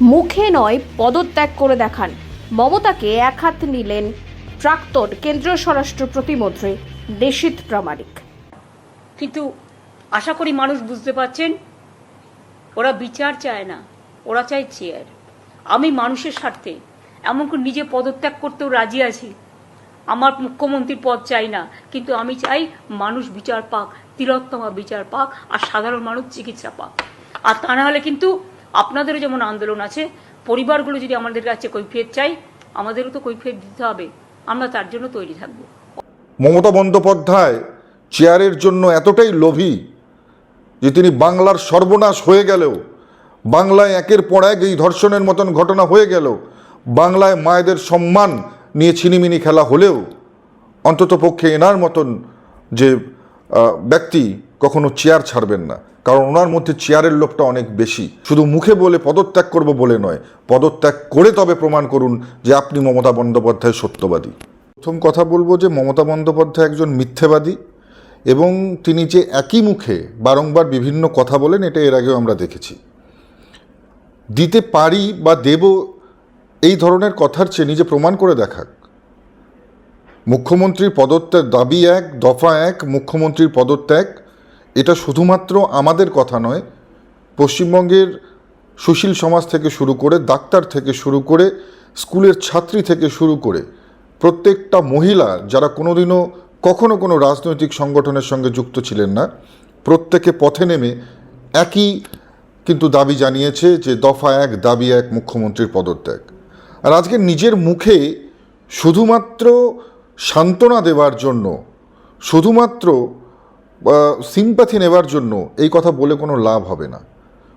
মুখে নয়, পদত্যাগ করে দেখান। মমতাকে এক হাত নিলেন প্রাক্তন কেন্দ্রীয় স্বরাষ্ট্র প্রতিমন্ত্রী দেশিত প্রামাণিক। কিন্তু আশা করি মানুষ বুঝতে পারছেন, ওরা বিচার চায় না, ওরা চায় চেয়ার। আমি মানুষের স্বার্থে, এমনকি নিজে পদত্যাগ করতেও রাজি আছি। আমার মুখ্যমন্ত্রীর পদ চাই না, কিন্তু আমি চাই মানুষ বিচার পাক, তিলোত্তমা বিচার পাক, আর সাধারণ মানুষ চিকিৎসা পাক। আর তা না হলে কিন্তু আপনাদেরও যেমন আন্দোলন আছে, পরিবারগুলো যদি আমাদের কাছে কৈফিয়ত চাই আমাদেরও তো কৈফিয়ত দিতে হবে। আমরা তার জন্য তৈরি থাকব। মমতা বন্দ্যোপাধ্যায় চেয়ারের জন্য এতটাই লোভী যে তিনি বাংলার সর্বনাশ হয়ে গেলেও, বাংলায় একের পর এক এই ধর্ষণের মতন ঘটনা হয়ে গেল বাংলায় মায়েদের সম্মান নিয়ে ছিনিমিনি খেলা হলেও অন্তত পক্ষে এনার মতন যে ব্যক্তি কখনো চেয়ার ছাড়বেন না। কারণ ওনার মধ্যে চেয়ারের লোভটা অনেক বেশি। শুধু মুখে বলে পদত্যাগ করব বলে নয়, পদত্যাগ করে তবে প্রমাণ করুন যে আপনি মমতা বন্দ্যোপাধ্যায় সত্যবাদী। প্রথম কথা বলব যে মমতা বন্দ্যোপাধ্যায় একজন মিথ্যেবাদী এবং তিনি যে একই মুখে বারংবার বিভিন্ন কথা বলেন, এটা এর আগেও আমরা দেখেছি। দিতে পারি বা দেব এই ধরনের কথার চেয়ে নিজে প্রমাণ করে দেখাক। মুখ্যমন্ত্রীর পদত্যাগ দাবি এক, দফা এক, মুখ্যমন্ত্রীর পদত্যাগ এটা শুধুমাত্র আমাদের কথা নয়, পশ্চিমবঙ্গের সুশীল সমাজ থেকে শুরু করে, ডাক্তার থেকে শুরু করে, স্কুলের ছাত্রী থেকে শুরু করে, প্রত্যেকটা মহিলা যারা কোনোদিনও কখনো কোনো রাজনৈতিক সংগঠনের সঙ্গে যুক্ত ছিলেন না, প্রত্যেকে পথে নেমে একই কিন্তু দাবি জানিয়েছে যে দফা এক, দাবি এক, মুখ্যমন্ত্রীর পদত্যাগ। আর আজকে নিজের মুখে শুধুমাত্র সান্ত্বনা দেওয়ার জন্য, শুধুমাত্র সিম্প্যাথি নেবার জন্য এই কথা বলে কোনো লাভ হবে না।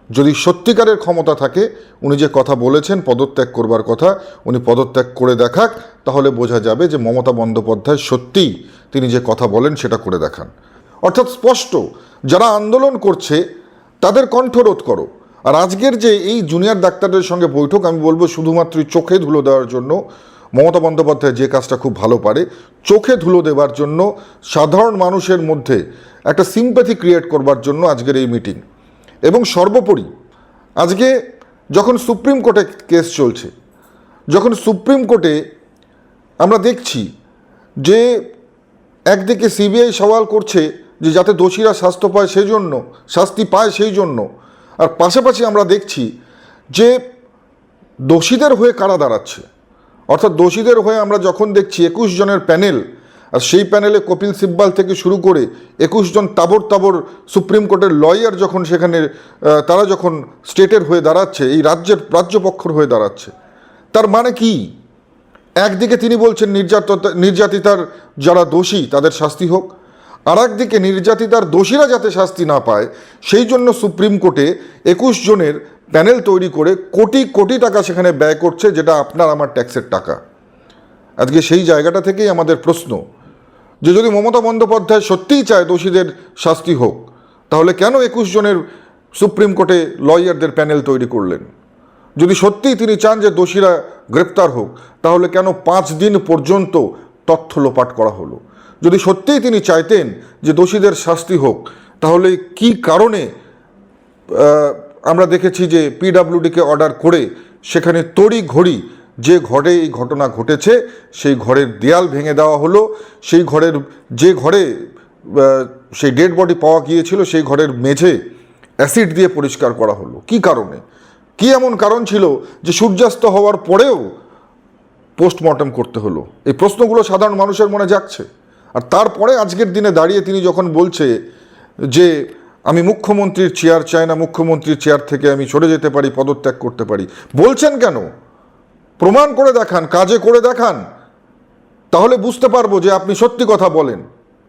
যদি সত্যিকারের ক্ষমতা থাকে, উনি যে কথা বলেছেন, পদত্যাগ করবার কথা, উনি পদত্যাগ করে দেখাক, তাহলে বোঝা যাবে যে মমতা বন্দ্যোপাধ্যায় সত্যিই তিনি যে কথা বলেন, সেটা করে দেখান। অর্থাৎ স্পষ্ট, যারা আন্দোলন করছে, তাদের কণ্ঠরোধ করো। আর আজকের যে এই জুনিয়র ডাক্তারদের সঙ্গে বৈঠক, আমি বলব শুধুমাত্র চোখে ধুলো দেওয়ার জন্য মমতা বন্দ্যোপাধ্যায় যে কাজটা খুব ভালো পারে, চোখে ধুলো দেওয়ার জন্য সাধারণ মানুষের মধ্যে একটা সিম্প্যাথি ক্রিয়েট করবার জন্য আজকের এই মিটিং এবং সর্বোপরি, আজকে যখন সুপ্রিম কোর্টে কেস চলছে, যখন সুপ্রিম কোর্টে আমরা দেখছি যে একদিকে সিবিআই সওয়াল করছে যে যাতে দোষীরা শাস্তি পায় সেই জন্য শাস্তি পায় সেই জন্য আর পাশাপাশি আমরা দেখছি যে দোষীদের হয়ে কারা দাঁড়াচ্ছে। অর্থাৎ দোষীদের হয়ে আমরা যখন দেখছি একুশ জনের প্যানেল, আর সেই প্যানেলে কপিল সিব্বাল থেকে শুরু করে একুশ জন তাবর তাবর সুপ্রিম কোর্টের লয়ার যখন সেখানে তারা যখন স্টেটের হয়ে দাঁড়াচ্ছে, এই রাজ্যের রাজ্যপক্ষর হয়ে দাঁড়াচ্ছে, তার মানে কি? একদিকে তিনি বলছেন নির্যাত নির্যাতিতার যারা দোষী তাদের শাস্তি হোক আর একদিকে নির্যাতিতার দোষীরা যাতে শাস্তি না পায়, সেই জন্য সুপ্রিম কোর্টে একুশ জনের প্যানেল তৈরি করে কোটি কোটি টাকা সেখানে ব্যয় করছে, যেটা আপনার আমার ট্যাক্সের টাকা। আজকে সেই জায়গাটা থেকেই আমাদের প্রশ্ন, যে যদি মমতা বন্দ্যোপাধ্যায় সত্যিই চায় দোষীদের শাস্তি হোক, তাহলে কেন একুশ জনের সুপ্রিম কোর্টে লয়ারদের প্যানেল তৈরি করলেন? যদি সত্যিই তিনি চান যে দোষীরা গ্রেপ্তার হোক, তাহলে কেন পাঁচ দিন পর্যন্ত তথ্য লোপাট করা হলো? যদি সত্যিই তিনি চাইতেন যে দোষীদের শাস্তি হোক, তাহলে কি কারণে আমরা দেখেছি যে পিডাব্লিউডিকে অর্ডার করে সেখানে তড়ি ঘড়ি যে ঘরে এই ঘটনা ঘটেছে, সেই ঘরের দেয়াল ভেঙে দেওয়া হলো, সেই ঘরের যে ঘরে সেই ডেড বডি পাওয়া গিয়েছিল, সেই ঘরের মেঝে অ্যাসিড দিয়ে পরিষ্কার করা হলো। কি কারণে? কি এমন কারণ ছিল যে সূর্যাস্ত হওয়ার পরেও পোস্টমর্টম করতে হলো? এই প্রশ্নগুলো সাধারণ মানুষের মনে যাচ্ছে আর তারপরে আজকের দিনে দাঁড়িয়ে তিনি যখন বলছে যে, আমি মুখ্যমন্ত্রীর চেয়ার চাই না, মুখ্যমন্ত্রীর চেয়ার থেকে আমি সরে যেতে পারি, পদত্যাগ করতে পারি। বলছেন কেন? প্রমাণ করে দেখান, কাজে করে দেখান। তাহলে বুঝতে পারব যে আপনি সত্যি কথা বলেন।